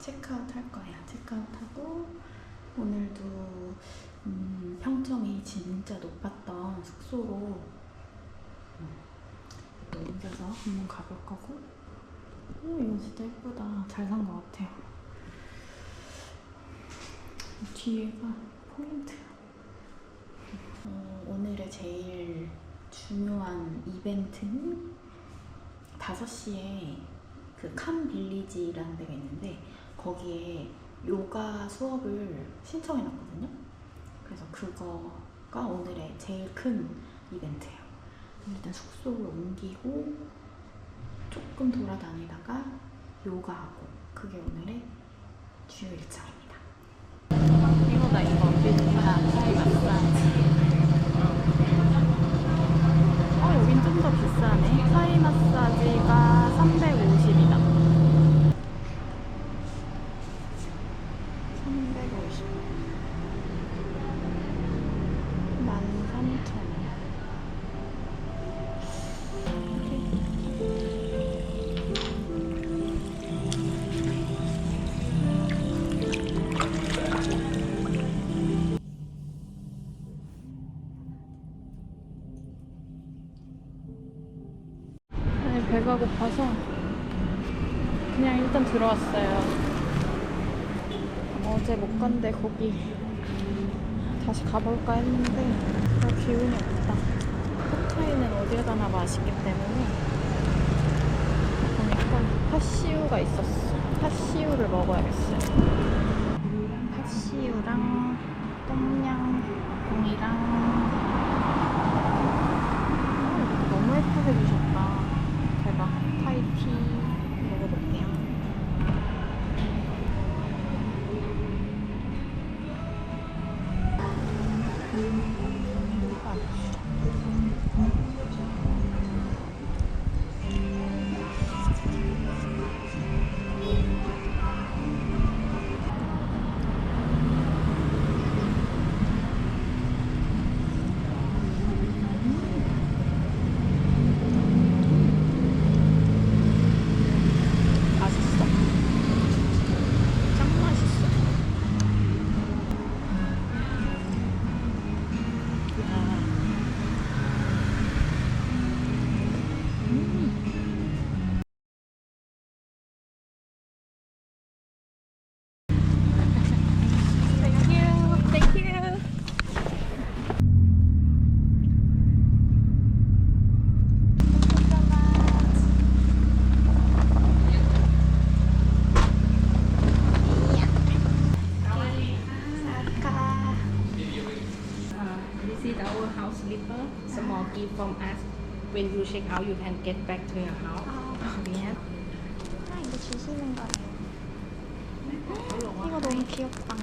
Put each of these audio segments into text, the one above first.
체크아웃 할 거야. 체크아웃 하고 오늘도 음, 평점이 진짜 높았던 숙소로 음, 또 옮겨서 한번 가볼 거고 오, 이거 진짜 예쁘다. 잘 산 것 같아요. 뒤에가 포인트야. 어, 오늘의 제일 중요한 이벤트는 5시에 그 캄 빌리지라는 데가 있는데 거기에 요가 수업을 신청해 놨거든요. 그래서 그거가 오늘의 제일 큰 이벤트예요. 일단 숙소를 옮기고 조금 돌아다니다가 요가하고 그게 오늘의 주요 일정입니다. 이거다 이거 빌라 사이 마사지. 배가 고파서 그냥 일단 들어왔어요. 어제 못 간데 거기 다시 가볼까 했는데 별 기운이 없다. 팟타이는 어디에다나 맛있기 때문에 보니까 팥시우가 있었어. 팥시우를 먹어야겠어요. 팥시우랑 똠양꿍이랑 너무 예쁘게 주셨다. 대박. 타이 house slipper. Small gift from us. When you check out, you can get back to your house. We have. 아, 이거 주시는 거예요. 이거 너무 귀엽다.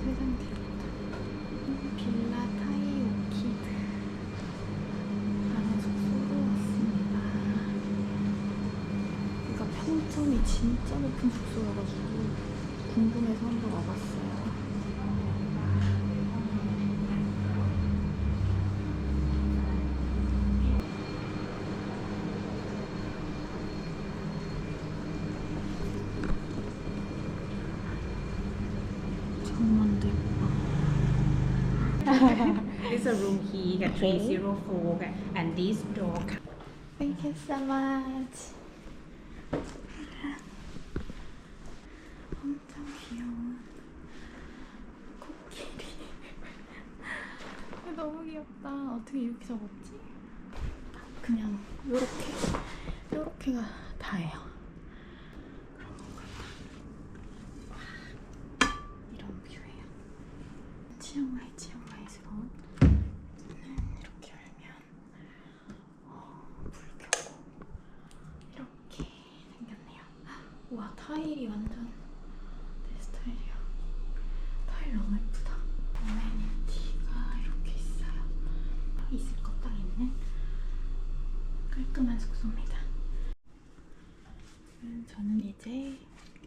세상 귀엽다. 빌라 타이오키드 라는 숙소로 왔습니다. 여기가 평점이 진짜 높은 숙소여가지고 궁금해서 한번 와봤어요. Key, got 304, got- and this door. Thank you so much. 엄청 귀여운 코끼리. 너무 귀엽다. 어떻게 이렇게 적었지? 그냥 요렇게 요렇게가 다예요. 그런 건가 봐. 와, 이런 뷰예요. 치앙마이 치앙마이스러운 문은 이렇게 열면 어, 불 켜고 이렇게 생겼네요. 와 타일이 완전 내 스타일이야. 타일 너무 예쁘다. 어메니티가 이렇게 있어요. 있을 것 딱 있는 깔끔한 숙소입니다. 음, 저는 이제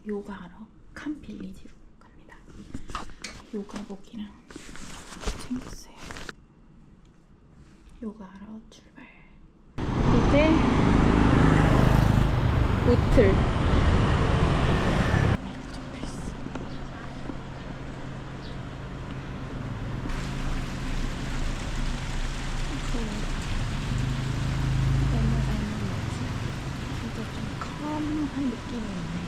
요가하러 캄빌리지로 갑니다. 요가복이랑 챙겼어요. 요가하러 출발. 이제 보틀 한 느낌이 있네.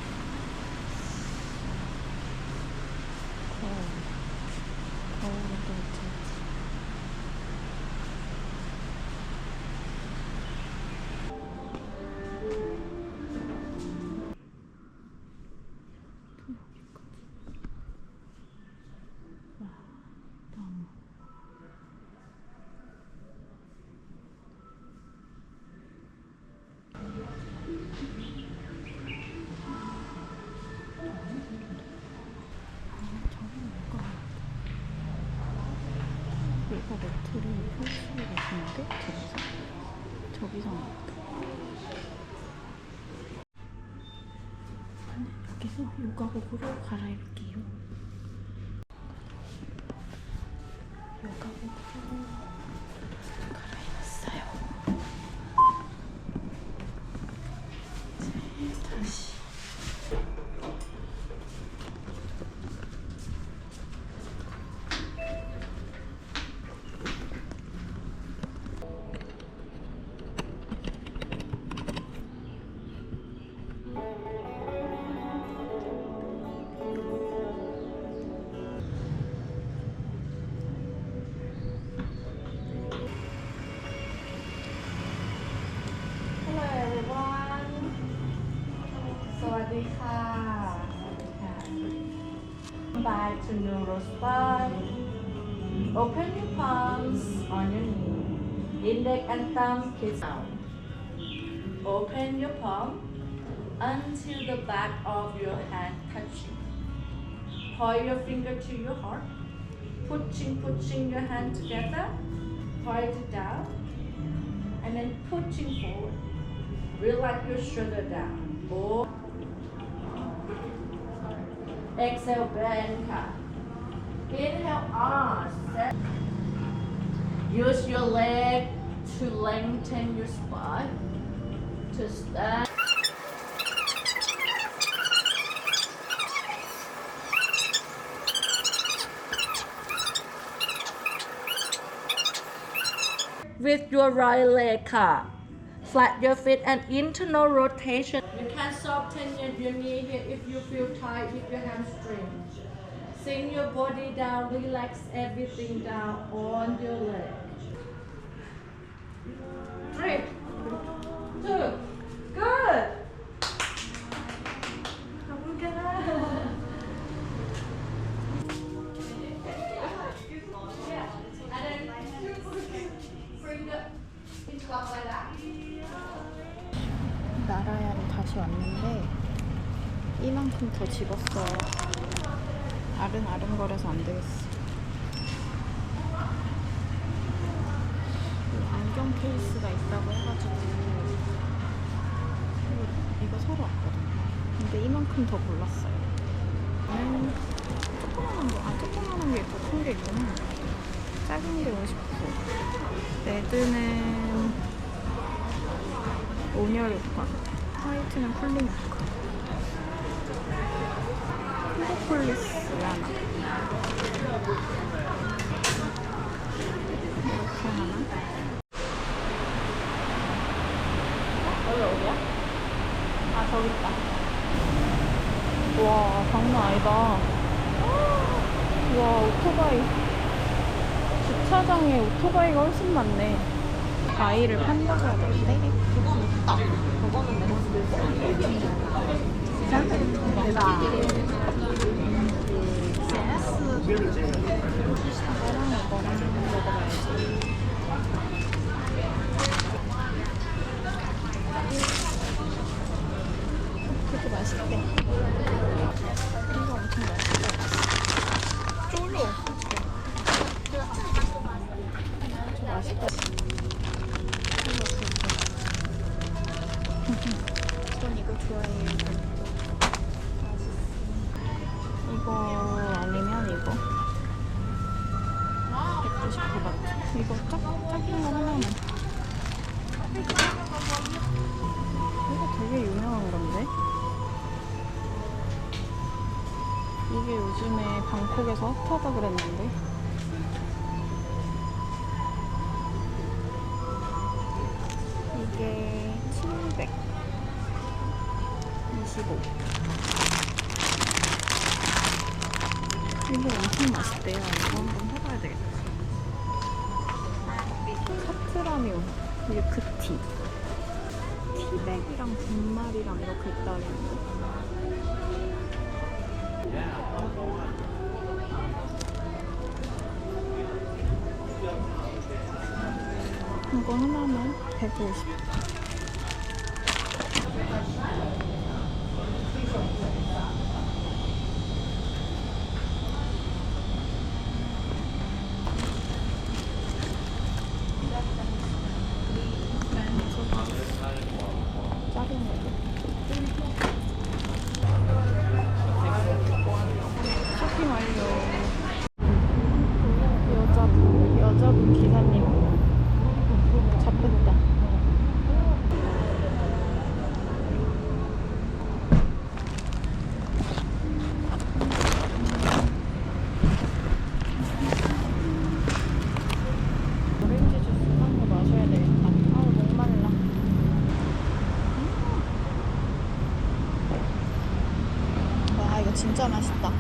요가복으로 갈아입을게요. 요가복으로 Index and thumb kiss down. Open your palm until the back of your hand touching Point your finger to your heart Pushing, pushing your hand together Point it down and then pushing forward. Relax your shoulder down. Four. Exhale, bend cut. Inhale, arms. Use your leg to lengthen your spine. To stand. with your right leg up. flat your feet and internal rotation you can soften your, knee here if you feel tight with your hamstring sink your body down relax everything down on your leg 나라야로 다시 왔는데 이만큼 더 집었어요. 아른아른거려서 안 되겠어. 이 안경 케이스가 있다고 해가지고 이거- 사러 왔거든요. 근데 이만큼 더 골랐어요. 음, 조그만한 거, 아 조그만한 게 있고 큰 게 있구나. 작은 게 50%. 레드는 온열 효과, 화이트는 쿨링 효과. 프로폴리스 하나. 이렇게 하나. 여기 어디야? 아, 저기 있다. 와, 장난 아니다. 와, 오토바이. 주차장에 오토바이가 훨씬 많네. 과일을 판다고 해야 되는데. 그거는 내가 짠! 대박. 이거랑 이거랑 먹어봐야지. 그것도 맛있대. 작, 작은 거 하나만. 이거 되게 유명한 건데? 이게 요즘에 방콕에서 핫하다 그랬는데? 이게 700. 15. 이거 엄청 맛있대요. 이거 한번 해봐야 되겠다. 카트라면, 밀크티. 티백이랑 분말이랑 이렇게 있다는데. 이거 하나만 150. 작은 거. 쇼핑 완료. 여자분, 여자분 기사님 잡혔다. 오렌지 주스 한 거 마셔야 되겠다. 아우 목말라. 음. 와 이거 진짜 맛있다.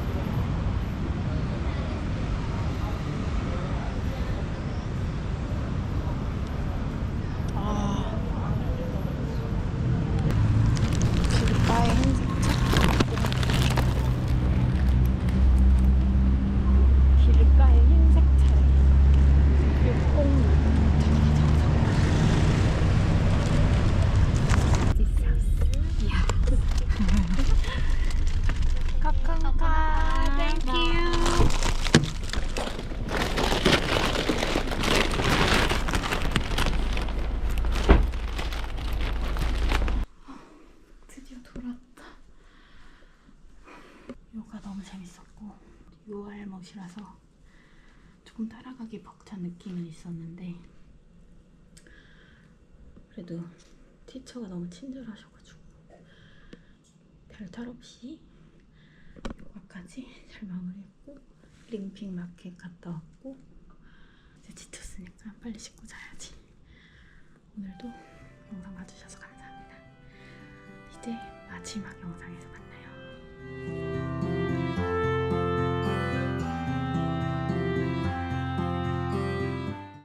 아. 길가의 흰색 차. 길가의 흰색 차례. 606. 카카카. Thank you. 드디어 돌아왔다. 요가 너무 재밌었고 6월 멋이라서 조금 따라가기 벅찬 느낌은 있었는데 그래도 티처가 너무 친절하셔가지고 별탈 없이 요가까지 잘 마무리했고 링핑 마켓 갔다 왔고 이제 지쳤으니까 빨리 씻고 자야지. 오늘도 영상 봐주셔서 감사합니다. 이제 마지막 영상에서 만나요